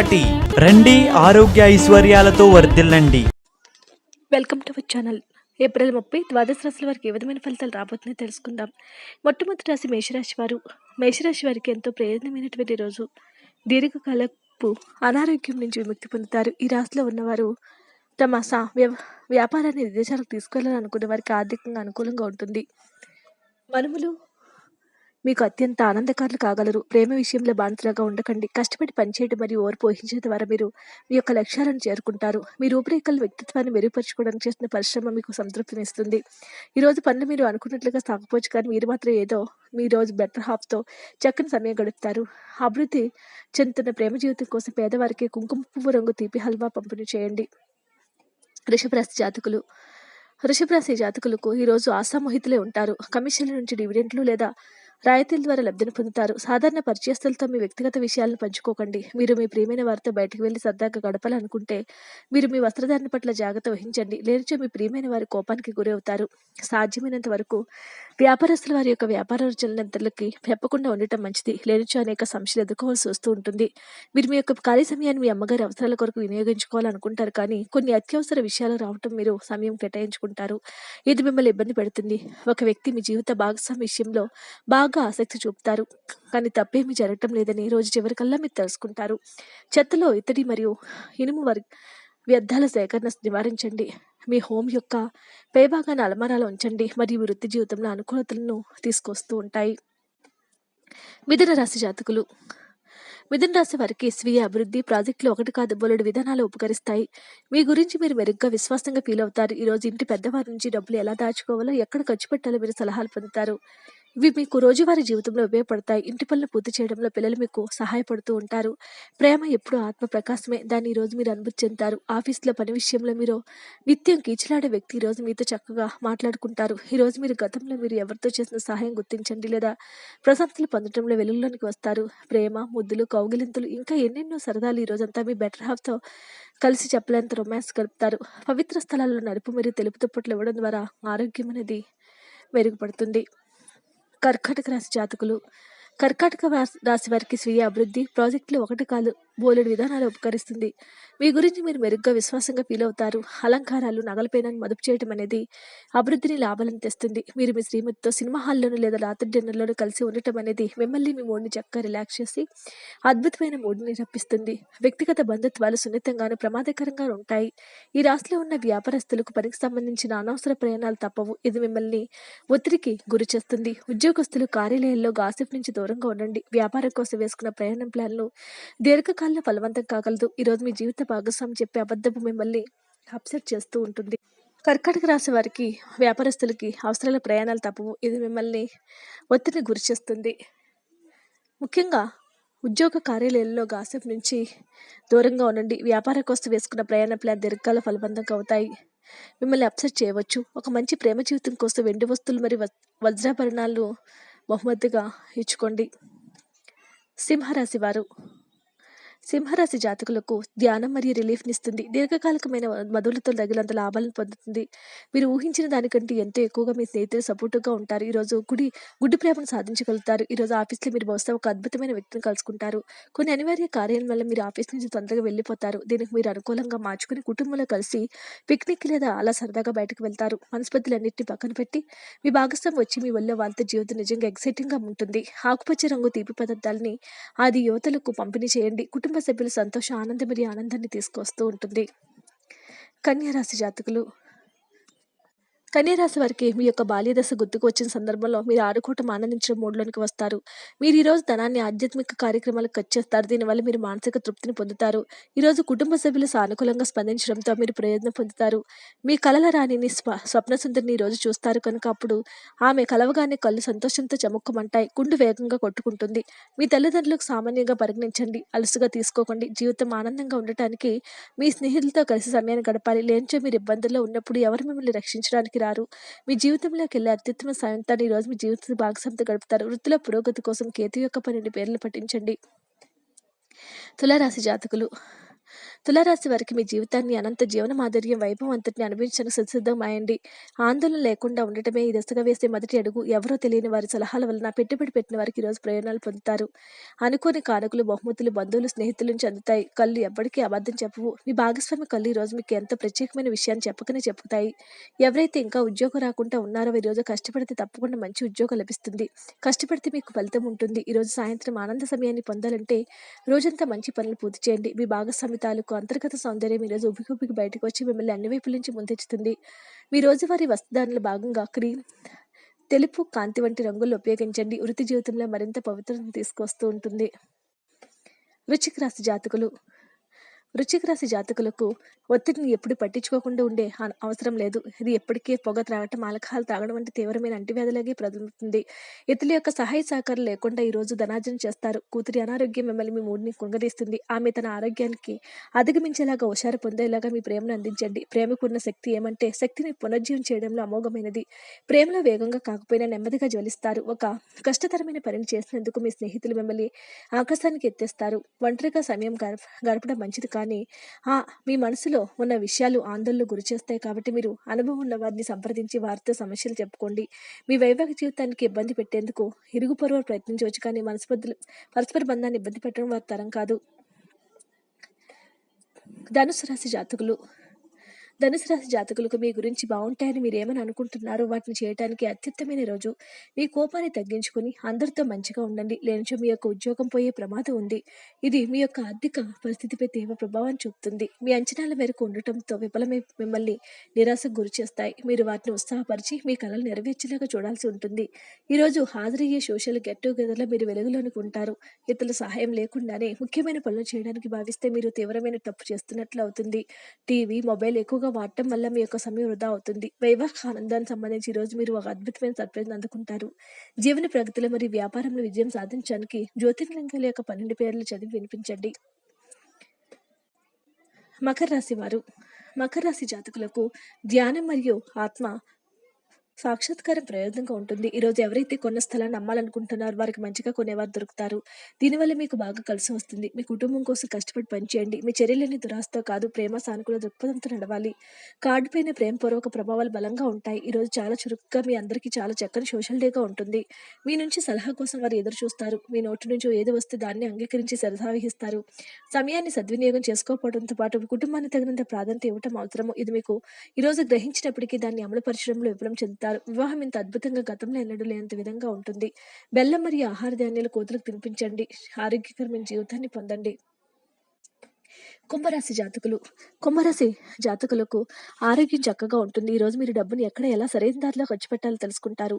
ఒకటి. రండి ఆరోగ్య ఐశ్వర్యాలతో వర్ధిల్లండి. Welcome to our channel. April ముప్పై ద్వాదశ రాశుల వారికి ఏ విధమైన ఫలితాలు రాబోతున్నాయో తెలుసుకుందాం. మొట్టమొదటి రాశి మేషరాశి వారు. మేషరాశి వారికి ఎంతో ప్రయోజనమైనటువంటి రోజు. దీర్ఘకాలపు అనారోగ్యం నుంచి విముక్తి పొందుతారు. ఈ రాశిలో ఉన్నవారు తమ సా వ్యాపారాన్ని విదేశాలకు తీసుకెళ్ళాలనుకునే వారికి ఆర్థికంగా అనుకూలంగా ఉంటుంది. మనుములు మీకు అత్యంత ఆనందకారులు కాగలరు. ప్రేమ విషయంలో బానిసలుగా ఉండకండి. కష్టపడి పనిచేయడం మరియు ఓర్పు వహించడం ద్వారా మీరు మీ యొక్క లక్ష్యాలను చేరుకుంటారు. మీ రూపురేఖల వ్యక్తిత్వాన్ని మెరుగుపరచుకోవడానికి చేసిన పరిశ్రమ మీకు సంతృప్తినిస్తుంది ఈరోజు పనులు మీరు అనుకున్నట్లుగా సాగపోవచ్చు కానీ మీరు మాత్రం ఏదో మీ రోజు బెటర్ హాఫ్తో చక్కని సమయం గడుపుతారు. అభివృద్ధి చెందుతున్న ప్రేమ జీవితం కోసం పేదవారికి కుంకుమ పువ్వు రంగు తీపి హల్వా పంపిణీ చేయండి. వృషభరాశి జాతకులు. వృషభరాశి జాతకులకు ఈరోజు ఆశామోహితులే ఉంటారు. కమిషన్ల నుంచి డివిడెంట్లు లేదా రాయితీల ద్వారా లబ్ధిని పొందుతారు. సాధారణ పరిచయస్తులతో మీ వ్యక్తిగత విషయాలను పంచుకోకండి. మీరు మీ ప్రియమైన వారితో బయటకు వెళ్ళి సరదాగా గడపాలనుకుంటే మీరు మీ వస్త్రధారణ పట్ల జాగ్రత్త వహించండి. లేనిచో మీ ప్రియమైన వారి కోపానికి గురవుతారు. సాధ్యమైనంత వరకు వ్యాపారస్తుల వారి యొక్క వ్యాపార చలనంతలకి చెప్పకుండా ఉండటం మంచిది. లేనిచో అనేక సమస్యలు ఎదుర్కోవాల్సి వస్తూ ఉంటుంది. మీరు మీ యొక్క ఖాళీ సమయాన్ని మీ అమ్మగారి అవసరాల కొరకు వినియోగించుకోవాలనుకుంటారు కానీ కొన్ని అత్యవసర విషయాలు రావటం మీరు సమయం కేటాయించుకుంటారు. ఇది మిమ్మల్ని ఇబ్బంది పెడుతుంది. ఒక వ్యక్తి మీ జీవిత భాగస్వామి విషయంలో బాగా ఆసక్తి చూపుతారు. కానీ తప్పేమీ జరగటం లేదని రోజు చివరికల్లా మీరు తెలుసుకుంటారు. చెత్తలో ఇత్తడి మరియు ఇనుము వర్ వ్యర్థాల సేకరణ నివారించండి. మీ హోమ్ యొక్క పైభాగాన్ని అలమారాలు ఉంచండి. మరియు వృత్తి జీవితంలో అనుకూలతలను తీసుకొస్తూ ఉంటాయి. మిథున రాశి జాతకులు. మిథున రాశి వారికి స్వీయ అభివృద్ధి ప్రాజెక్టులు ఒకటి కాదు బోలెడు విధానాలు ఉపకరిస్తాయి. మీ గురించి మీరు మెరుగ్గా విశ్వాసంగా ఫీల్ అవుతారు. ఈరోజు ఇంటి పెద్దవారి నుంచి డబ్బులు ఎలా దాచుకోవాలో ఎక్కడ ఖర్చు పెట్టాలో మీరు సలహాలు పొందుతారు. ఇవి మీకు రోజువారీ జీవితంలో ఉపయోగపడతాయి. ఇంటి పనులు పూర్తి చేయడంలో పిల్లలు మీకు సహాయపడుతూ ఉంటారు. ప్రేమ ఎప్పుడూ ఆత్మ ప్రకాశమే. దాన్ని ఈరోజు రోజు మీరు అనుభూతి చెందుతారు. ఆఫీస్లో పని విషయంలో మీరు నిత్యం కీచులాడే వ్యక్తి ఈ రోజు మీతో చక్కగా మాట్లాడుకుంటారు. ఈరోజు మీరు గతంలో మీరు ఎవరితో చేసిన సహాయం గుర్తించండి లేదా ప్రశంసలు పొందడంలో వెలుగులోనికి వస్తారు. ప్రేమ ముద్దులు కౌగిలింతలు ఇంకా ఎన్నెన్నో సరదాలు ఈ మీ బెటర్ హాఫ్తో కలిసి చెప్పలేంత రొమాన్స్ గడుపుతారు. పవిత్ర స్థలాల్లో నలుపు మరియు తెలుపు దుప్పట్లు ఇవ్వడం ద్వారా ఆరోగ్యం అనేది మెరుగుపడుతుంది. కర్కాటక రాశి జాతకులు. కర్కాటక రాశి వారికి స్వీయ అభివృద్ధి ప్రాజెక్టులు ఒకటి కాదు. బోలెడు విధానాలు ఉపకరిస్తుంది. మీ గురించి మీరు మెరుగ్గా విశ్వాసంగా ఫీల్ అవుతారు. అలంకారాలు నగలపైన మదుపు చేయడం అనేది అభివృద్ధిని లాభాలను తెస్తుంది. మీరు మీ శ్రీమతితో సినిమా హాల్లోనూ లేదా రాత్రి డిన్నర్లోనూ కలిసి ఉండటం అనేది మిమ్మల్ని మీ మూడ్ని చక్కగా రిలాక్స్ చేసి అద్భుతమైన మూడ్ని రప్పిస్తుంది. వ్యక్తిగత బంధుత్వాలు సున్నితంగాను ప్రమాదకరంగా ఉంటాయి. ఈ రాశిలో ఉన్న వ్యాపారస్తులకు పనికి సంబంధించిన అనవసర ప్రయాణాలు తప్పవు. ఇది మిమ్మల్ని ఒత్తిడికి గురి చేస్తుంది. ఉద్యోగస్తులు కార్యాలయాల్లో గాసిప్ నుంచి దూరంగా ఉండండి. వ్యాపారం కోసం వేసుకున్న ప్రయాణం ప్లాన్లు దీర్ఘకాలంలో ఫలవంతం కాగలదు. ఈరోజు మీ జీవిత భాగస్వామి చెప్పే అబద్ధపు మిమ్మల్ని అప్సెట్ చేస్తూ ఉంటుంది. కర్కాటక రాశి వారికి వ్యాపారస్తులకి అవసరాల ప్రయాణాలు తప్పవు. ఇది మిమ్మల్ని ఒత్తిడిని గురి చేస్తుంది. ముఖ్యంగా ఉద్యోగ కార్యాలయాల్లో గాసిప్ నుంచి దూరంగా ఉండండి. వ్యాపార కోసం వేసుకున్న ప్రయాణ ప్లాన్ దీర్ఘకాల ఫలవంతంగా అవుతాయి. మిమ్మల్ని అప్సెట్ చేయవచ్చు. ఒక మంచి ప్రేమ జీవితం కోసం వెండి వస్తువులు మరియు వజ్రాభరణాలు బహుమతిగా ఇచ్చుకోండి. సింహరాశి వారు సింహరాశి జాతకులకు ధ్యానం మరియు రిలీఫ్నిస్తుంది దీర్ఘకాలికమైన మధులతో తగినంత లాభాలను పొందుతుంది. మీరు ఊహించిన దానికంటే ఎంతో ఎక్కువగా మీ స్నేహితులు సపోర్టుగా ఉంటారు. ఈరోజు గుడి గుడ్డి ప్రేమను సాధించగలుగుతారు. ఈరోజు ఆఫీస్లో మీరు బహుశా ఒక అద్భుతమైన వ్యక్తిని కలుసుకుంటారు. కొన్ని అనివార్య కార్యాల వల్ల మీరు ఆఫీస్ నుంచి తొందరగా వెళ్ళిపోతారు. దీనికి మీరు అనుకూలంగా మార్చుకుని కుటుంబంలో కలిసి పిక్నిక్ లేదా అలా సరదాగా బయటకు వెళ్తారు. మనస్పతులన్నింటినీ పక్కన పెట్టి మీ భాగస్వామి వచ్చి మీ వల్ల వాళ్ళతో జీవితం నిజంగా ఎక్సైటింగ్గా ఉంటుంది. ఆకుపచ్చ రంగు తీపి పదార్థాలని అది యువతలకు పంపిణీ చేయండి. కుటుంబ సభ్యులు సంతోష ఆనందం మరియు ఆనందాన్ని తీసుకొస్తూ ఉంటుంది. కన్యారాశి జాతకులు కన్యరాశి వారికి మీ యొక్క బాల్య దశ గుర్తుకు వచ్చిన సందర్భంలో మీరు ఆడుకోవటం ఆనందించడం మూడ్లోనికి వస్తారు. మీరు ఈరోజు ధనాన్ని ఆధ్యాత్మిక కార్యక్రమాలకు ఖర్చు చేస్తారు. దీనివల్ల మీరు మానసిక తృప్తిని పొందుతారు. ఈరోజు కుటుంబ సభ్యులు సానుకూలంగా స్పందించడంతో మీరు ప్రయోజనం పొందుతారు. మీ కలల రాణిని స్వ స్వప్న సుందరిని ఈరోజు రోజు చూస్తారు కనుక అప్పుడు ఆమె కలవగానే కళ్ళు సంతోషంతో చముక్కమంటాయి. గుండు వేగంగా కొట్టుకుంటుంది. మీ తల్లిదండ్రులకు సామాన్యంగా పరిగణించండి. అలసుగా తీసుకోకండి. జీవితం ఆనందంగా ఉండటానికి మీ స్నేహితులతో కలిసి సమయాన్ని గడపాలి. లేనిచో మీరు ఇబ్బందుల్లో ఉన్నప్పుడు ఎవరు మిమ్మల్ని రక్షించడానికి రారు. మీ జీవితంలోకి వెళ్ళే అత్యుత్తమ సాయంత్రాన్ని ఈరోజు రోజు మీ జీవిత భాగస్వామితో గడుపుతారు. వృత్తిలో పురోగతి కోసం కేతు యొక్క పన్నెండు పేర్లు పఠించండి. తులారాశి జాతకులు. తులారాశి వారికి మీ జీవితాన్ని అనంత జీవన మాధుర్యం వైభవం అంతటిని అనుభవించడానికి అయండి ఆందోళన లేకుండా ఉండటమే ఈ దశగా వేసే మొదటి అడుగు. ఎవరో తెలియని వారి సలహాల వలన పెట్టుబడి పెట్టిన వారికి ఈ రోజు ప్రయోజనాలు పొందుతారు. అనుకోని కానుకలు బహుమతులు బంధువులు స్నేహితుల నుంచి అందుతాయి. కళ్ళు ఎప్పటికీ అబద్ధం చెప్పవు. మీ భాగస్వామి కళ్ళు ఈరోజు రోజు మీకు ఎంతో ప్రత్యేకమైన విషయాన్ని చెప్పకనే చెప్పుతాయి ఎవరైతే ఇంకా ఉద్యోగం రాకుండా ఉన్నారో ఈ రోజు కష్టపడితే తప్పకుండా మంచి ఉద్యోగం లభిస్తుంది. కష్టపడితే మీకు ఫలితం ఉంటుంది. ఈరోజు సాయంత్రం ఆనంద సమయాన్ని పొందాలంటే రోజంతా మంచి పనులు పూర్తి చేయండి. మీ భాగస్వామి తాలూకు అంతర్గత సౌందర్యం ఈరోజు ఉబ్బికుబ్బికి బయటకు వచ్చి మిమ్మల్ని అన్ని వైపుల నుంచి ముందెచ్చుతుంది మీ రోజువారీ వస్త్రధారణలో భాగంగా క్రీమ్ తెలుపు కాంతి వంటి రంగులు ఉపయోగించండి. వృత్తి జీవితంలో మరింత పవిత్రతను తీసుకొస్తూ ఉంటుంది. వృశ్చిక రాశి జాతకులు వృశ్చిక రాశి జాతకులకు ఒత్తిడిని ఎప్పుడు పట్టించుకోకుండా ఉండే అవసరం లేదు. ఇది ఎప్పటికీ పొగ త్రాగటం ఆలకహాలు తాగడం వంటి తీవ్రమైన అంటువ్యాధులకి ప్రదలుతుంది ఇతరుల యొక్క సహాయ సహకారం లేకుండా ఈ రోజు ధనార్జన చేస్తారు. కూతురి అనారోగ్యం మిమ్మల్ని మీ మూడిని కుంగదీస్తుంది. ఆమె తన ఆరోగ్యానికి అధిగమించేలాగా హుషారు పొందేలాగా మీ ప్రేమను అందించండి. ప్రేమకు ఉన్న శక్తి ఏమంటే శక్తిని పునర్జీవం చేయడంలో అమోఘమైనది. ప్రేమలో వేగంగా కాకపోయినా నెమ్మదిగా జ్వలిస్తారు. ఒక కష్టతరమైన పనిని చేసినందుకు మీ స్నేహితులు మిమ్మల్ని ఆకాశానికి ఎత్తేస్తారు. ఒంటరిగా సమయం గడప గడపడం మంచిది కాదు కానీ ఆ మీ మనసులో ఉన్న విషయాలు ఆందోళనకు గురిచేస్తాయి కాబట్టి మీరు అనుభవం ఉన్న వారిని సంప్రదించి వారితో సమస్యలు చెప్పుకోండి. మీ వైవాహిక జీవితానికి ఇబ్బంది పెట్టేందుకు ఇరుగు పొరుగు ప్రయత్నించవచ్చు కానీ మనస్పర్ధలు పరస్పర బంధాన్ని ఇబ్బంది పెట్టడం వారి తరం కాదు. ధనుసు రాశి జాతకులు ధనుసు రాశి జాతకులకు మీ గురించి బాగుంటాయని మీరు ఏమని అనుకుంటున్నారో వాటిని చేయడానికి అత్యుత్తమైన రోజు. మీ కోపాన్ని తగ్గించుకొని అందరితో మంచిగా ఉండండి. లేనిచో మీ యొక్క ఉద్యోగం పోయే ప్రమాదం ఉంది. ఇది మీ యొక్క ఆర్థిక పరిస్థితిపై తీవ్ర ప్రభావం చూపుతుంది. మీ అంచనాల మేరకు ఉండటంతో విఫలమై మిమ్మల్ని నిరాశకు గురి చేస్తాయి. మీరు వాటిని ఉత్సాహపరిచి మీ కళలు నెరవేర్చేలాగా చూడాల్సి ఉంటుంది. ఈరోజు హాజరయ్యే సోషల్ గెట్ టుగెదర్లో మీరు వెలుగులోనికి ఉంటారు. ఇతరుల సహాయం లేకుండానే ముఖ్యమైన పనులు చేయడానికి భావిస్తే మీరు తీవ్రమైన తప్పు చేస్తున్నట్లు అవుతుంది. టీవీ మొబైల్ ఎక్కువగా వాడటం వల్ల మీ యొక్క సమయం వృధా అవుతుంది. వైవాహిక ఆనందానికి సంబంధించి ఈరోజు రోజు మీరు ఒక అద్భుతమైన సర్ప్రైజ్ అందుకుంటారు. జీవన ప్రగతిలో మరియు వ్యాపారంలో విజయం సాధించడానికి జ్యోతిర్లింగాల యొక్క పన్నెండు పేర్లు చదివి వినిపించండి. మకర రాశి వారు. మకర రాశి జాతకులకు ధ్యానం మరియు ఆత్మ సాక్షాత్కారం ప్రయోజనంగా ఉంటుంది. ఈరోజు ఎవరైతే కొన్న స్థలాన్ని అమ్మాలనుకుంటున్నారో వారికి మంచిగా కొనేవారు దొరుకుతారు. దీనివల్ల మీకు బాగా కలిసి వస్తుంది. మీ కుటుంబం కోసం కష్టపడి పనిచేయండి. మీ చర్యలని దురాస్తో కాదు ప్రేమ సానుకూల దృక్పథంతో నడవాలి. కార్డు పైన ప్రేమపూర్వక ప్రభావాలు బలంగా ఉంటాయి. ఈరోజు చాలా చురుగ్గా మీ అందరికీ చాలా చక్కని సోషల్ డేగా ఉంటుంది. మీ నుంచి సలహా కోసం వారు ఎదురు చూస్తారు. మీ నోటి నుంచి ఏది వస్తే దాన్ని అంగీకరించి సరసావహిస్తారు సమయాన్ని సద్వినియోగం చేసుకోకపోవడంతో పాటు మీ కుటుంబానికి తగినంత ప్రాధాన్యత ఇవ్వటం అవసరము. ఇది మీకు ఈరోజు గ్రహించినప్పటికీ దాన్ని అమలుపరచడంలో విఫలం చెందుతారు. వివాహం ఇంత అద్భుతంగా గతంలో ఎన్నడూ లేనంత విధంగా ఉంటుంది. బెల్లం మరియు ఆహార ధాన్యాలు కోతులకు తినిపించండి. ఆరోగ్యకరమైన జీవితాన్ని పొందండి. కుంభరాశి జాతకులు కుంభరాశి జాతకులకు ఆరోగ్యం చక్కగా ఉంటుంది. ఈరోజు మీరు డబ్బుని ఎక్కడ ఎలా సరైన దారిలో ఖర్చు పెట్టాలో తెలుసుకుంటారు.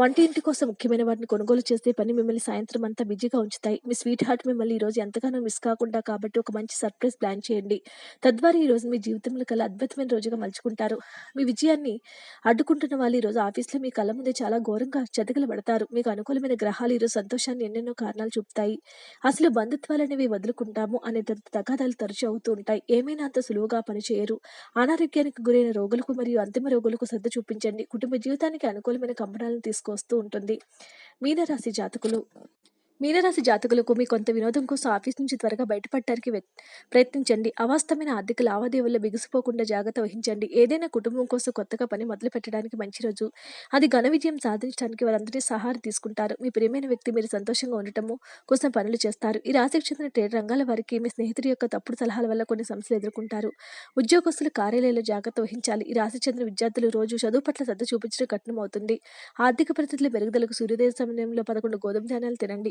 వంట ఇంటి కోసం ముఖ్యమైన వాటిని కొనుగోలు చేసే పని మిమ్మల్ని సాయంత్రం అంతా బిజీగా ఉంచుతాయి. మీ స్వీట్ హార్ట్ మిమ్మల్ని ఈ రోజు ఎంతగానో మిస్ కాకుండా కాబట్టి ఒక మంచి సర్ప్రైజ్ ప్లాన్ చేయండి. తద్వారా ఈ రోజు మీ జీవితంలో కల అద్భుతమైన రోజుగా మలుచుకుంటారు. మీ విజయాన్ని అడ్డుకుంటున్న వాళ్ళు ఈ రోజు ఆఫీస్లో మీ కళ్ళ ముందే చాలా ఘోరంగా చతికిలబడతారు మీకు అనుకూలమైన గ్రహాలు ఈరోజు సంతోషాన్ని ఎన్నెన్నో కారణాలు చూపుతాయి. అసలు బంధుత్వాలు అనేవి వదులుకుంటాము అనే తగాదాలు తరచు అవుతూ ఉంటాయి ఏమైనా అంత సులువుగా పనిచేయరు. అనారోగ్యానికి గురైన రోగులకు మరియు అంతిమ రోగులకు శ్రద్ధ చూపించండి. కుటుంబ జీవితానికి అనుకూలమైన కంపనాలను తీసుకొస్తూ ఉంటుంది. మీనరాశి జాతకులు మీనరాశి జాతకులకు మీ కొంత వినోదం కోసం ఆఫీస్ నుంచి త్వరగా బయటపడటానికి ప్రయత్నించండి. అవాస్తవమైన ఆర్థిక లావాదేవీల్లో బిగుసిపోకుండా జాగ్రత్త వహించండి. ఏదైనా కుటుంబం కోసం కొత్తగా పని మొదలు పెట్టడానికి మంచి రోజు. అది ఘన విజయం సాధించడానికి వారందరి సహాయం తీసుకుంటారు. మీ ప్రియమైన వ్యక్తి మీరు సంతోషంగా ఉండటము కోసం పనులు చేస్తారు. ఈ రాశికి చెందిన ట్రేడ్ రంగాల వారికి మీ స్నేహితుడి యొక్క తప్పుడు సలహాల వల్ల కొన్ని సమస్యలు ఎదుర్కొంటారు. ఉద్యోగస్తులు కార్యాలయంలో జాగ్రత్త వహించాలి. ఈ రాశి చెందిన విద్యార్థులు రోజు చదువు పట్ల శ్రద్ధ చూపించడం కఠినమవుతుంది. ఆర్థిక పరిస్థితుల పెరుగుదలకు సూర్యోదయ సమయంలో పదకొండు గోధుమ ధాన్యాలు తినండి.